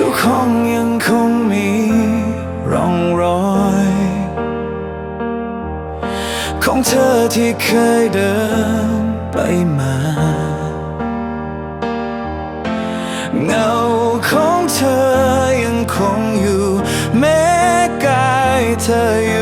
ทุกห้องยังคงมีร่องรอย ของเธอที่เคยเดินไปมา เงาของเธอยังคงอยู่แม้กายเธอ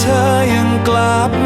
เธอยังกลับ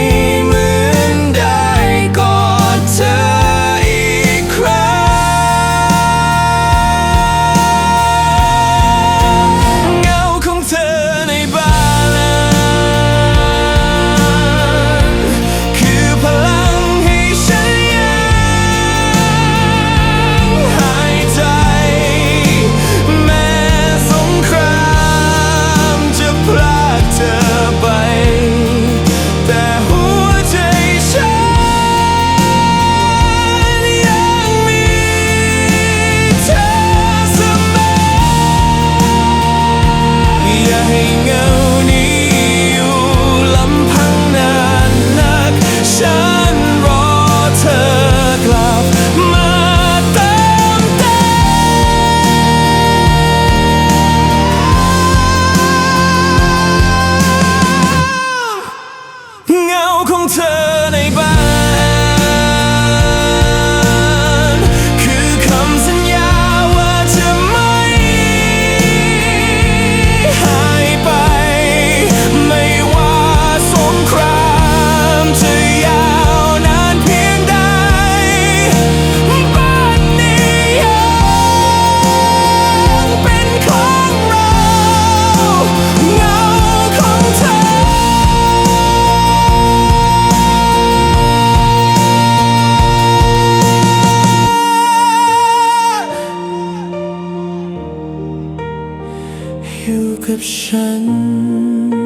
空งเธอ 深。